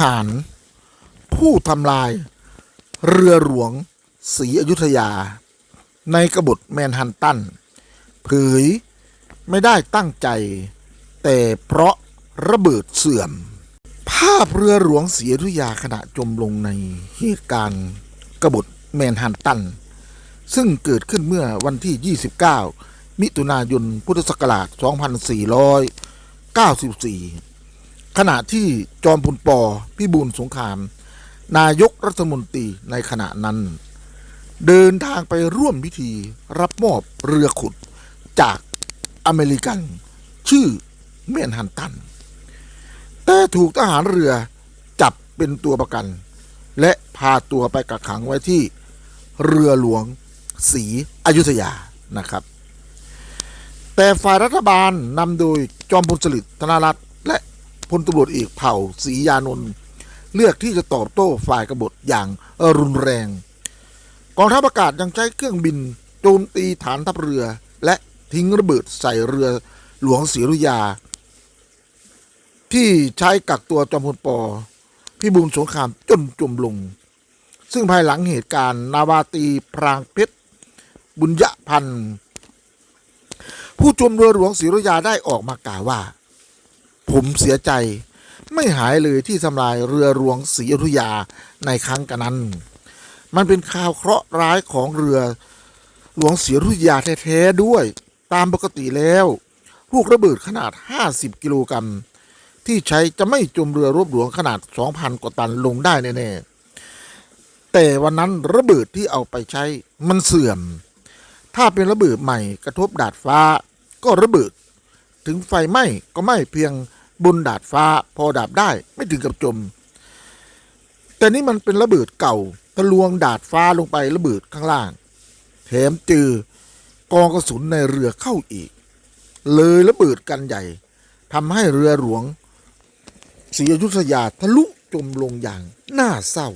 หาร ผู้ทำลาย เรือหลวงศรีอยุธยา ในกบฏแมนฮันตัน เผยไม่ได้ตั้งใจ แต่เพราะระเบิดเสื่อม ภาพเรือหลวงศรีอยุธยาขณะจมลงในเหตุการณ์กบฏแมนฮันตัน ซึ่งเกิดขึ้นเมื่อวันที่ 29 มิถุนายนพุทธศักราช 2494 ขณะที่จอมพลปอพิบูลสงคราม นายกรัฐมนตรีในขณะนั้น เดินทางไปร่วมพิธีรับมอบเรือขุดจากอเมริกัน ชื่อเมนฮันตัน แต่ถูกทหารเรือจับเป็นตัวประกัน และพาตัวไปกักขังไว้ที่เรือหลวงศรีอยุธยานะครับ แต่ฝ่ายรัฐบาลนำโดยจอมพลสฤษดิ์ธนรัตน์และ พลตำรวจเอกเผ่าศรียานนท์เลือกที่จะตอบโต้ฝ่ายกบฏอย่างรุนแรง กองทัพอากาศยังใช้เครื่องบินโจมตีฐานทัพเรือ และทิ้งระเบิดใส่เรือหลวงศรีอยุยา ที่ใช้กักตัวจอมพลปอพิบูลสงครามจนจมลง ซึ่งภายหลังเหตุการณ์ นาวาตีพรางเพชรบุญยพันธ์ผู้จมเรือหลวงศรีอยุยาได้ออกมากล่าวว่า ผมเสียใจ ไม่หายเลยที่ทำลายเรือหลวงศรีอยุธยาในครั้งกันนั้น มันเป็นข่าวเคราะห์ร้ายของเรือหลวงศรีอยุธยาแท้ๆด้วย ตามปกติแล้วลูกระเบิดขนาด 50 กิโลกรัมที่ใช้จะไม่จมเรือรบหลวงขนาด 2,000 กว่าตันลงได้แน่ๆแต่วันนั้นระเบิดที่เอาไปใช้มันเสื่อม ถ้าเป็นระเบิดใหม่กระทบดาดฟ้าก็ระเบิด ถึงไฟไหม้ก็ไหม้เพียง บนดาดฟ้าพอดับได้ไม่ถึงกับจม แต่นี่มันเป็นระเบิดเก่าทะลวงดาดฟ้าลงไประเบิดข้างล่าง แถมเจอกองกระสุนในเรือเข้าอีก เลยระเบิดกันใหญ่ทำให้เรือหลวงศรีอยุธยาทะลุจมลงอย่างน่าเศร้า